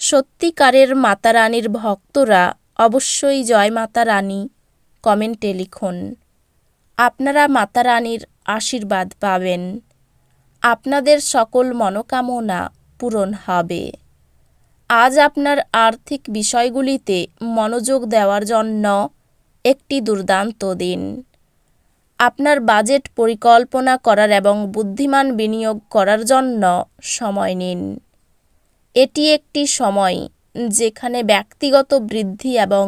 সত্যিকারের মাতা রানীর ভক্তরা অবশ্যই জয় মাতা রানী কমেন্টে লিখুন। আপনারা মাতা রানীর আশীর্বাদ পাবেন। আপনাদের সকল মনোকামনা পূরণ হবে। আজ আপনার আর্থিক বিষয়গুলিতে মনোযোগ দেওয়ার জন্য একটি দুর্দান্ত দিন। আপনার বাজেট পরিকল্পনা করার এবং বুদ্ধিমান বিনিয়োগ করার জন্য সময় নিন। এটি একটি সময় যেখানে ব্যক্তিগত বৃদ্ধি এবং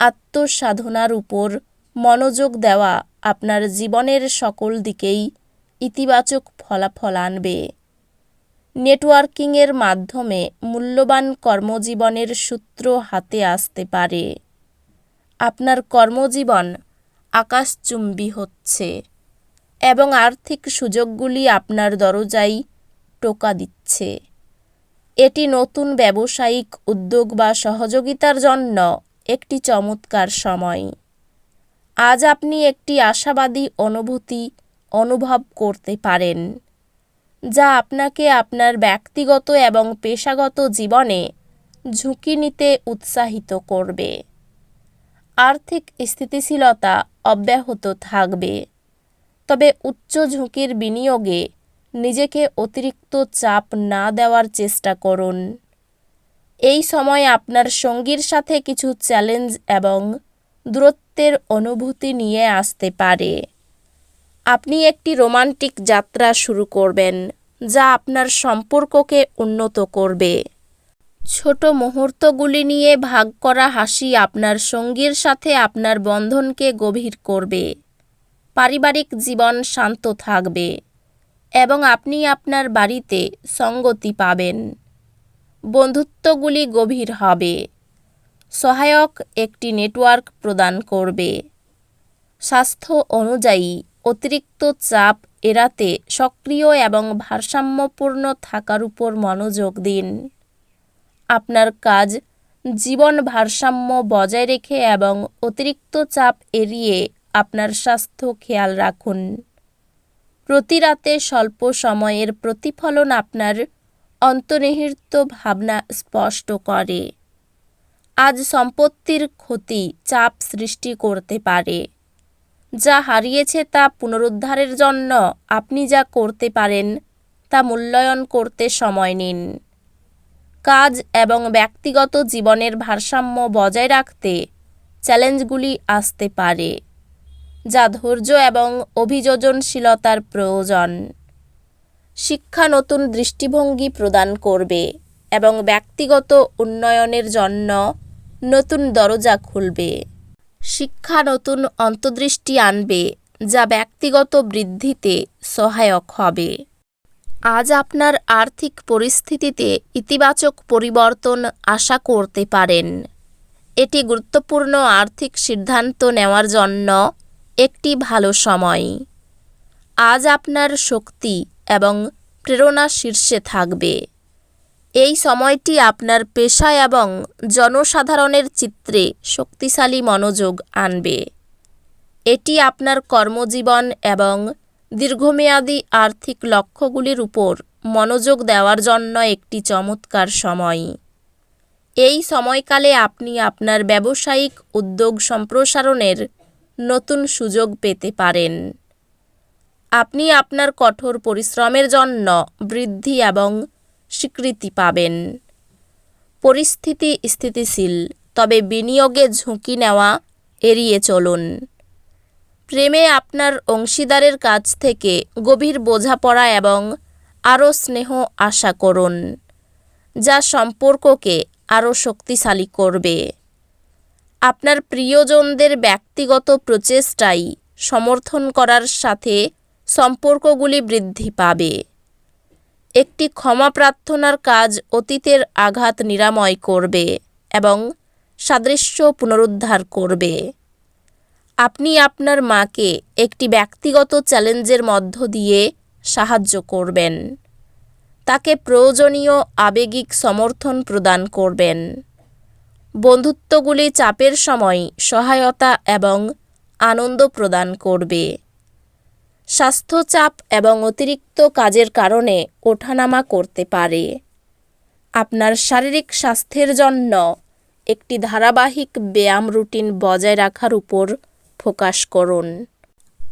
আত্মসাধনার উপর মনোযোগ দেওয়া আপনার জীবনের সকল দিকেই ইতিবাচক ফলাফল আনবে। নেটওয়ার্কিংয়ের মাধ্যমে মূল্যবান কর্মজীবনের সূত্র হাতে আসতে পারে। আপনার কর্মজীবন আকাশচুম্বী হচ্ছে এবং আর্থিক সুযোগগুলি আপনার দরজায় টোকা দিচ্ছে। এটি নতুন ব্যবসায়িক উদ্যোগ বা সহযোগিতার জন্য একটি চমৎকার সময়। আজ আপনি একটি আশাবাদী অনুভূতি অনুভব করতে পারেন, যা আপনাকে আপনার ব্যক্তিগত এবং পেশাগত জীবনে ঝুঁকি নিতে উৎসাহিত করবে। আর্থিক স্থিতিশীলতা অব্যাহত থাকবে, তবে উচ্চ ঝুঁকির বিনিয়োগে নিজেকে অতিরিক্ত চাপ না দেওয়ার চেষ্টা করুন। এই সময় আপনার সঙ্গীর সাথে কিছু চ্যালেঞ্জ এবং দূরত্বের অনুভূতি নিয়ে আসতে পারে। আপনি একটি রোমান্টিক যাত্রা শুরু করবেন, যা আপনার সম্পর্ককে উন্নত করবে। ছোট মুহূর্তগুলি নিয়ে ভাগ করা হাসি আপনার সঙ্গীর সাথে আপনার বন্ধনকে গভীর করবে। পারিবারিক জীবন শান্ত থাকবে। এবং আপনি আপনার বাড়িতে সঙ্গতি পাবেন। বন্ধুত্বগুলি গভীর হবে। সহায়ক একটি নেটওয়ার্ক প্রদান করবে। স্বাস্থ্য অনুযায়ী অতিরিক্ত চাপ এড়াতে সক্রিয় এবং ভারসাম্যপূর্ণ থাকার উপর মনোযোগ দিন। আপনার কাজ জীবন ভারসাম্য বজায় রেখে এবং অতিরিক্ত চাপ এড়িয়ে আপনার স্বাস্থ্য খেয়াল রাখুন। প্রতি রাতে স্বল্প সময়ের প্রতিফলন আপনার অন্তর্নিহিত ভাবনা স্পষ্ট করে। আজ সম্পত্তির ক্ষতি চাপ সৃষ্টি করতে পারে। যা হারিয়েছে তা পুনরুদ্ধারের জন্য আপনি যা করতে পারেন, তা মূল্যায়ন করতে সময় নিন। কাজ এবং ব্যক্তিগত জীবনের ভারসাম্য বজায় রাখতে চ্যালেঞ্জগুলি আসতে পারে। যা ধৈর্য এবং অভিযোজনশীলতার প্রয়োজন। শিক্ষা নতুন দৃষ্টিভঙ্গি প্রদান করবে এবং ব্যক্তিগত উন্নয়নের জন্য নতুন দরজা খুলবে। শিক্ষা নতুন অন্তর্দৃষ্টি আনবে যা ব্যক্তিগত বৃদ্ধিতে সহায়ক হবে। আজ আপনার আর্থিক পরিস্থিতিতে ইতিবাচক পরিবর্তন আশা করতে পারেন। এটি গুরুত্বপূর্ণ আর্থিক সিদ্ধান্ত নেওয়ার জন্য একটি ভালো সময়। আজ আপনার শক্তি এবং প্রেরণা শীর্ষে থাকবে। এই সময়টি আপনার পেশা এবং জনসাধারণের চিত্রে শক্তিশালী মনোযোগ আনবে। এটি আপনার কর্মজীবন এবং দীর্ঘমেয়াদী আর্থিক লক্ষ্যগুলির উপর মনোযোগ দেওয়ার জন্য একটি চমৎকার সময়। এই সময়কালে আপনি আপনার ব্যবসায়িক উদ্যোগ সম্প্রসারণের নতুন সুযোগ পেতে পারেন। আপনি আপনার কঠোর পরিশ্রমের জন্য বৃদ্ধি এবং স্বীকৃতি পাবেন। পরিস্থিতি স্থিতিশীল, তবে বিনিয়োগে ঝুঁকি নেওয়া এড়িয়ে চলুন। প্রেমে আপনার অংশীদারের কাছ থেকে গভীর বোঝাপড়া এবং আরও স্নেহ আশা করুন, যা সম্পর্ককে আরও শক্তিশালী করবে। আপনার প্রিয়জনদের ব্যক্তিগত প্রচেষ্টাই সমর্থন করার সাথে সম্পর্কগুলি বৃদ্ধি পাবে। একটি ক্ষমা প্রার্থনার কাজ অতীতের আঘাত নিরাময় করবে এবং সাদৃশ্য পুনরুদ্ধার করবে। আপনি আপনার মাকে একটি ব্যক্তিগত চ্যালেঞ্জের মধ্য দিয়ে সাহায্য করবেন। তাকে প্রয়োজনীয় আবেগিক সমর্থন প্রদান করবেন। বন্ধুত্বগুলি চাপের সময় সহায়তা এবং আনন্দ প্রদান করবে। স্বাস্থ্যচাপ এবং অতিরিক্ত কাজের কারণে ওঠানামা করতে পারে। আপনার শারীরিক স্বাস্থ্যের জন্য একটি ধারাবাহিক ব্যায়াম রুটিন বজায় রাখার উপর ফোকাস করুন।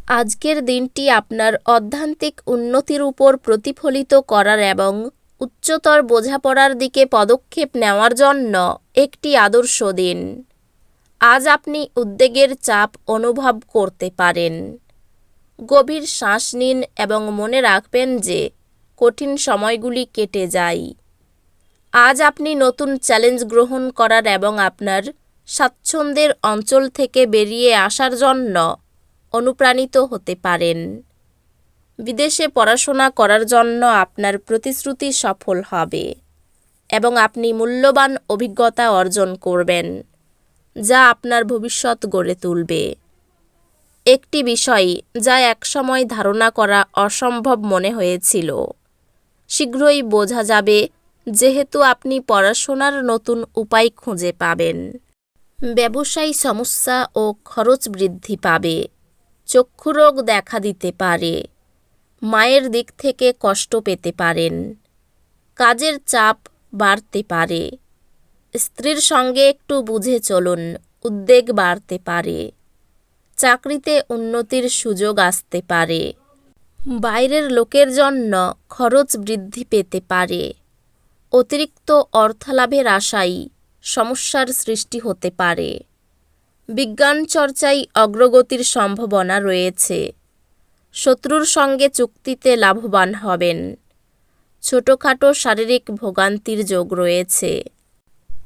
আজকের দিনটি আপনার অধ্যান্তিক উন্নতির উপর প্রতিফলিত করার এবং উচ্চতর বোঝাপড়ার দিকে পদক্ষেপ নেওয়ার জন্য একটি আদর্শ দিন। আজ আপনি উদ্বেগের চাপ অনুভব করতে পারেন। গভীর শ্বাস নিন এবং মনে রাখবেন যে কঠিন সময়গুলি কেটে যায়। আজ আপনি নতুন চ্যালেঞ্জ গ্রহণ করার এবং আপনার স্বাচ্ছন্দ্যের অঞ্চল থেকে বেরিয়ে আসার জন্য অনুপ্রাণিত হতে পারেন। বিদেশে পড়াশোনা করার জন্য আপনার প্রতিশ্রুতি সফল হবে এবং আপনি মূল্যবান অভিজ্ঞতা অর্জন করবেন, যা আপনার ভবিষ্যৎ গড়ে তুলবে। একটি বিষয় যা একসময় ধারণা করা অসম্ভব মনে হয়েছিল। শীঘ্রই বোঝা যাবে যেহেতু আপনি পড়াশোনার নতুন উপায় খুঁজে পাবেন। ব্যবসায়ী সমস্যা ও খরচ বৃদ্ধি পাবে। চক্ষুরোগ দেখা দিতে পারে। মায়ের দিক থেকে কষ্ট পেতে পারেন। কাজের চাপ বাড়তে পারে। স্ত্রীর সঙ্গে একটু বুঝে চলুন, উদ্বেগ বাড়তে পারে। চাকরিতে উন্নতির সুযোগ আসতে পারে। বাইরের লোকের জন্য খরচ বৃদ্ধি পেতে পারে। অতিরিক্ত অর্থলাভের আশাই সমস্যার সৃষ্টি হতে পারে। বিজ্ঞান চর্চায় অগ্রগতির সম্ভাবনা রয়েছে। শত্রুর সঙ্গে চুক্তিতে লাভবান হবেন। ছোটোখাটো শারীরিক ভোগান্তির যোগ রয়েছে।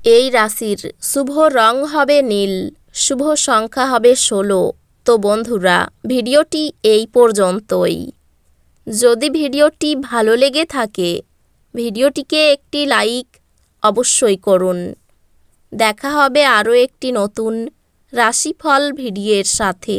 এই রাশির শুভ রং হবে নীল, শুভ সংখ্যা হবে ষোলো। তো বন্ধুরা, ভিডিওটি এই পর্যন্তই। যদি ভিডিওটি ভালো লেগে থাকে, ভিডিওটিকে একটি লাইক অবশ্যই করুন। দেখা হবে আরও একটি নতুন রাশিফল ভিডিওর সাথে।